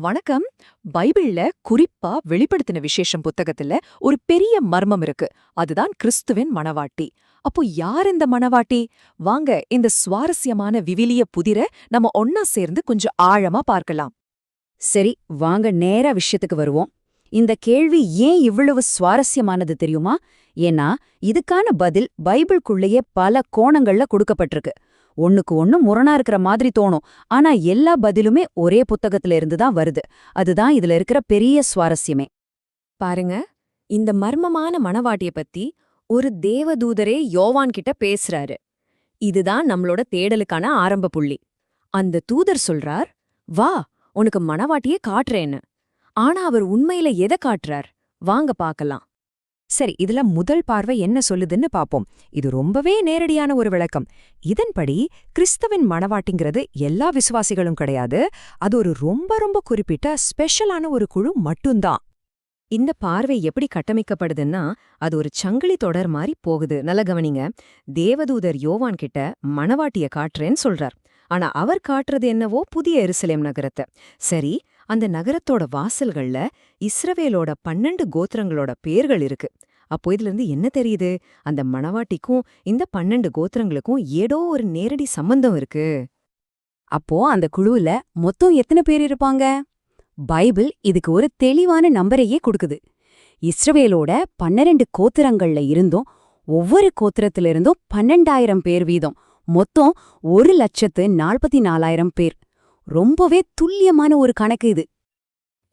வணக்கம். பைபிள்ல குறிப்பா வெளிப்படுத்தின விசேஷம் புத்தகத்துல ஒரு பெரிய மர்மம் இருக்கு. அதுதான் கிறிஸ்துவின் மணவாட்டி அப்போ யார் இந்த மணவாட்டி வாங்க இந்த சுவாரஸ்யமான விவிலிய புதிர நம்ம ஒன்னா சேர்ந்து கொஞ்சம் ஆழமா பார்க்கலாம். சரி வாங்க நேரா விஷயத்துக்கு வருவோம். இந்த கேள்வி ஏன் இவ்வளவு சுவாரஸ்யமானது தெரியுமா? ஏன்னா இதுக்கான பதில் பைபிள்குள்ளேயே பல கோணங்கள்ல கொடுக்கப்பட்டிருக்கு. ஒண்ணுக்கு ஒண்ணு முரணா இருக்கிற மாதிரி தோணும். ஆனா எல்லா பதிலுமே ஒரே புத்தகத்துல இருந்து தான் வருது. அதுதான் இதுல இருக்கிற பெரிய சுவாரஸ்யமே. பாருங்க இந்த மர்மமான மணவாட்டிய பத்தி ஒரு தேவதூதரே யோவான் கிட்ட பேசுறாரு. இதுதான் நம்மளோட தேடலுக்கான ஆரம்ப புள்ளி. அந்த தூதர் சொல்றார் வா உனக்கு மணவாட்டியே காட்டுறேன்னு. ஆனா அவர் உண்மையில எதை காட்டுறார்? வாங்க பாக்கலாம் சரி இதுல முதல் பார்வை என்ன சொல்லுதுன்னு பாப்போம். இது ரொம்பவே நேரடியான ஒரு விளக்கம். இதன்படி கிறிஸ்தவின் மணவாட்டிங்கிறது எல்லா விசுவாசிகளும் கிடையாது. அது ஒரு ரொம்ப ரொம்ப குறிப்பிட்ட ஸ்பெஷலான ஒரு குழு மட்டும்தான். இந்த பார்வை எப்படி கட்டமைக்கப்படுதுன்னா அது ஒரு சங்கிலி தொடர் மாதிரி போகுது. நல்ல கவனிங்க. தேவதூதர் யோவான் கிட்ட மணவாட்டிய காட்டுறேன்னு சொல்றார். ஆனா அவர் காட்டுறது என்னவோ புதிய எருசலேம் நகரத்தை. சரி அந்த நகரத்தோட வாசல்கள்ல இஸ்ரவேலோட பன்னெண்டு கோத்திரங்களோட பேர்கள் இருக்கு. அப்போ இதுல இருந்து என்ன தெரியுது? அந்த மணவாட்டிக்கும் இந்த பன்னெண்டு கோத்திரங்களுக்கும் ஏதோ ஒரு நேரடி சம்பந்தம் இருக்கு. அப்போ அந்த குழுவுல மொத்தம் எத்தனை பேர் இருப்பாங்க? பைபிள் இதுக்கு ஒரு தெளிவான நம்பரையே கொடுக்குது. இஸ்ரவேலோட பன்னிரண்டு கோத்திரங்கள்ல இருந்தும் ஒவ்வொரு கோத்திரத்திலிருந்தும் பன்னெண்டாயிரம் பேர் வீதம். மொத்தம் ஒரு லட்சத்து நாற்பத்தி நாலாயிரம் பேர். ரொம்பவே துல்லியமான ஒரு கணக்கு இது.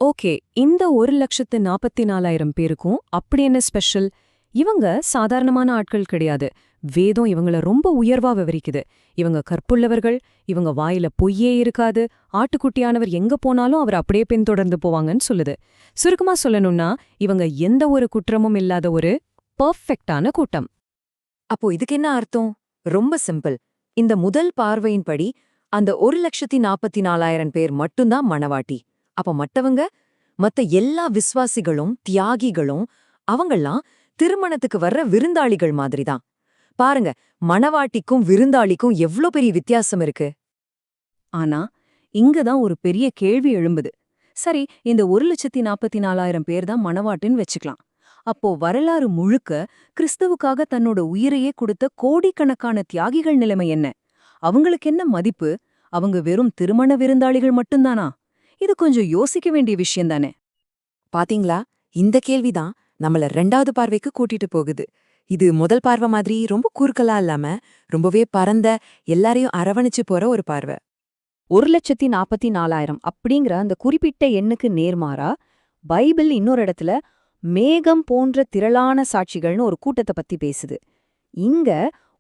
ஓகே இந்த ஒரு லட்சத்து நாற்பத்தி நாலாயிரம் பேருக்கும் அப்படி என்ன ஸ்பெஷல்? இவங்க சாதாரணமான ஆட்கள் கிடையாது. வேதம் இவங்கள ரொம்ப உயர்வா விவரிக்குது. இவங்க கற்புள்ளவர்கள் இவங்க வாயில பொய்யே இருக்காது. ஆட்டுக்குட்டியானவர் எங்க போனாலும் அவர் அப்படியே பின்தொடர்ந்து போவாங்கன்னு சொல்லுது. சுருக்கமா சொல்லணும்னா இவங்க எந்த ஒரு குற்றமும் இல்லாத ஒரு பர்ஃபெக்டான கூட்டம். அப்போ இதுக்கு என்ன அர்த்தம்? ரொம்ப சிம்பிள். இந்த முதல் பார்வையின்படி அந்த ஒரு லட்சத்தி நாற்பத்தி நாலாயிரம் பேர் மட்டும்தான் மணவாட்டி அப்ப மற்றவங்க மத்த எல்லா விசுவாசிகளும் தியாகிகளும் அவங்கெல்லாம் திருமணத்துக்கு வர்ற விருந்தாளிகள் மாதிரிதான். பாருங்க மணவாட்டிக்கும் விருந்தாளிக்கும் எவ்ளோ பெரிய வித்தியாசம் இருக்கு. ஆனா இங்கதான் ஒரு பெரிய கேள்வி எழும்புது. சரி இந்த ஒரு லட்சத்தி நாற்பத்தி நாலாயிரம் பேர் தான் மணவாட்டின்னு வச்சுக்கலாம். அப்போ வரலாறு முழுக்க கிறிஸ்துவுக்காக தன்னோட உயிரையே கொடுத்த கோடிக்கணக்கான தியாகிகள் நிலைமை என்ன? அவங்களுக்கு என்ன மதிப்பு? அவங்க வெறும் திருமண விருந்தாளிகள் மட்டும்தானா? இது கொஞ்சம் யோசிக்க வேண்டிய விஷயம்தானே பாத்தீங்களா? இந்த கேள்விதான் நம்மள ரெண்டாவது பார்வைக்கு கூட்டிட்டு போகுது. இது முதல் பார்வை மாதிரி ரொம்ப குறுக்கலா இல்லாம ரொம்பவே பரந்த எல்லாரையும் அரவணைச்சு போற ஒரு பார்வை. ஒரு லட்சத்தி நாற்பத்தி நாலாயிரம் அப்படிங்கிற அந்த குறிப்பிட்ட எண்ணுக்கு நேர்மாறா பைபிள் இன்னொரு இடத்துல மேகம் போன்ற திரளான சாட்சிகள்னு ஒரு கூட்டத்தை பத்தி பேசுது. இங்க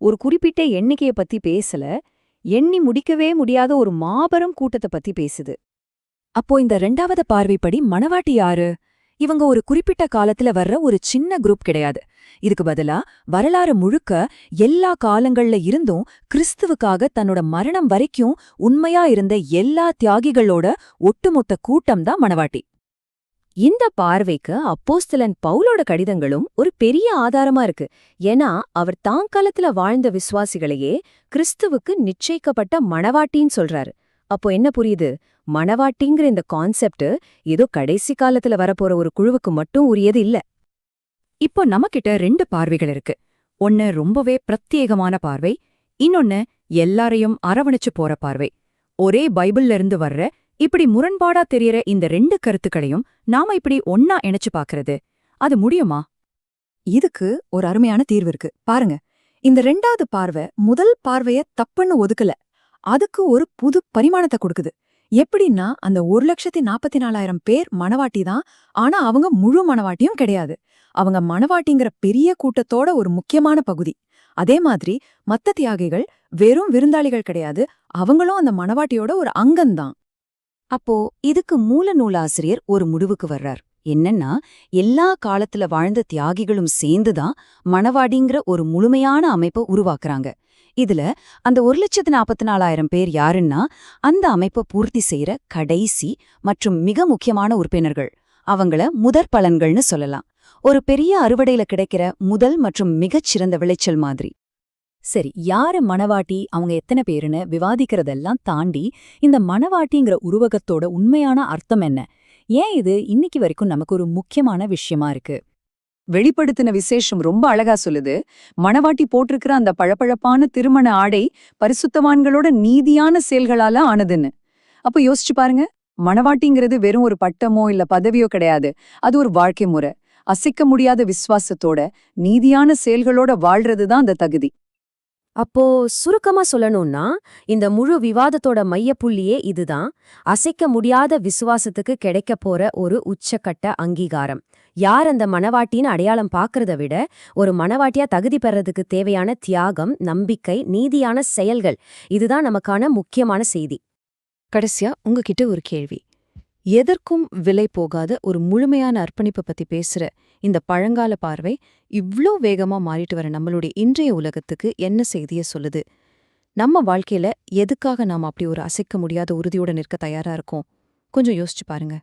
ஒரு குறிப்பிட்ட எண்ணிக்கைய பத்தி பேசல எண்ணி முடிக்கவே முடியாத ஒரு மாபெரும் கூட்டத்தை பத்தி பேசுது. அப்போ இந்த ரெண்டாவது பார்வைப்படி மணவாட்டி யாரு? இவங்க ஒரு குறிப்பிட்ட காலத்துல வர்ற ஒரு சின்ன குரூப் கிடையாது. இதுக்கு பதிலா வரலாறு முழுக்க எல்லா காலங்கள்ல இருந்தும் கிறிஸ்துவுக்காக தன்னோட மரணம் வரைக்கும் உண்மையா இருந்த எல்லா தியாகிகளோட ஒட்டுமொத்த கூட்டம் தான் மணவாட்டி. இந்த பார்வைக்கு அப்போஸ்தலன் பவுலோட கடிதங்களும் ஒரு பெரிய ஆதாரமா இருக்கு. ஏன்னா அவர் தாங்காலத்துல வாழ்ந்த விசுவாசிகளையே கிறிஸ்துவுக்கு நிச்சயிக்கப்பட்ட மணவாட்டின்னு சொல்றாரு. அப்போ என்ன புரியுது? மணவாட்டிங்கிற இந்த கான்செப்ட் ஏதோ கடைசி காலத்துல வரப்போற ஒரு குழுவுக்கு மட்டும் உரியது இல்ல. இப்போ நமக்கிட்ட ரெண்டு பார்வைகள் இருக்கு. ஒன்னு ரொம்பவே பிரத்யேகமான பார்வை இன்னொன்னு எல்லாரையும் அரவணைச்சு போற பார்வை. ஒரே பைபிள்ல இருந்து வர்ற இப்படி முரண்பாடா தெரியற இந்த ரெண்டு கருத்துக்களையும் நாம இப்படி ஒன்னா இணைச்சு பாக்குறது அது முடியுமா? இதுக்கு ஒரு அருமையான தீர்வு இருக்கு. பாருங்க. இந்த ரெண்டாவது பார்வை முதல் பார்வைய தப்புன்னு ஒதுக்கல. அதுக்கு ஒரு புது பரிமாணத்தை கொடுக்குது. எப்படின்னா அந்த ஒரு லட்சத்தி நாற்பத்தி நாலாயிரம் பேர் மணவாட்டி தான் ஆனா அவங்க முழு மணவாட்டியும் கிடையாது. அவங்க மணவாட்டிங்கிற பெரிய கூட்டத்தோட ஒரு முக்கியமான பகுதி. அதே மாதிரி மத்த தியாகிகள் வெறும் விருந்தாளிகள் கிடையாது அவங்களும் அந்த மணவாட்டியோட ஒரு அங்கம்தான். அப்போ இதுக்கு மூல நூலாசிரியர் ஒரு முடிவுக்கு வர்றார். என்னன்னா எல்லா காலத்துல வாழ்ந்த தியாகிகளும் சேர்ந்துதான் மணவாடிங்கிற ஒரு முழுமையான அமைப்பை உருவாக்குறாங்க. இதுல அந்த ஒரு லட்சத்து நாற்பத்தி நாலாயிரம் பேர் யாருன்னா அந்த அமைப்பை பூர்த்தி செய்யற கடைசி மற்றும் மிக முக்கியமான உறுப்பினர்கள். அவங்கள முதற் பலன்கள்னு சொல்லலாம். ஒரு பெரிய அறுவடையில கிடைக்கிற முதல் மற்றும் மிகச்சிறந்த விளைச்சல் மாதிரி. சரி யாரு மணவாட்டி அவங்க எத்தனை பேருன்னு விவாதிக்கிறதெல்லாம் தாண்டி இந்த மணவாட்டிங்கிற உருவகத்தோட உண்மையான அர்த்தம் என்ன? ஏன் இது இன்னைக்கு வரைக்கும் நமக்கு ஒரு முக்கியமான விஷயமா இருக்கு? வெளிப்படுத்தின விசேஷம் ரொம்ப அழகா சொல்லுது. மணவாட்டி போட்டிருக்கிற அந்த பழப்பழப்பான திருமண ஆடை பரிசுத்தவான்களோட நீதியான செயல்களால ஆனதுன்னு. அப்ப யோசிச்சு பாருங்க மணவாட்டிங்கிறது வெறும் ஒரு பட்டமோ இல்ல பதவியோ கிடையாது. அது ஒரு வாழ்க்கை முறை. அசைக்க முடியாத விசுவாசத்தோட நீதியான செயல்களோட வாழ்றதுதான் அந்த தகுதி. அப்போ சுருக்கமா சொல்லணும்னா இந்த முழு விவாதத்தோட மையப்புள்ளியே இதுதான். அசைக்க முடியாத விசுவாசத்துக்கு கிடைக்க போற ஒரு உச்சக்கட்ட அங்கீகாரம். யார் அந்த மணவாட்டின்னு அடையாளம் பார்க்கறத விட ஒரு மணவாட்டியா தகுதி பெறதுக்கு தேவையான தியாகம் நம்பிக்கை நீதியான செயல்கள் இதுதான் நமக்கான முக்கியமான செய்தி. கடைசியா உங்ககிட்ட ஒரு கேள்வி. எதற்கும் விலை போகாத ஒரு முழுமையான அர்ப்பணிப்பு பத்தி பேசுற இந்த பழங்கால பார்வை இவ்ளோ வேகமா மாறிட்டு வர நம்மளுடைய இன்றைய உலகத்துக்கு என்ன செய்திய சொல்லுது? நம்ம வாழ்க்கையில எதுக்காக நாம அப்படி ஒரு அசைக்க முடியாத உறுதியோட நிற்க தயாரா இருக்கோம்? கொஞ்சம் யோசிச்சு பாருங்க.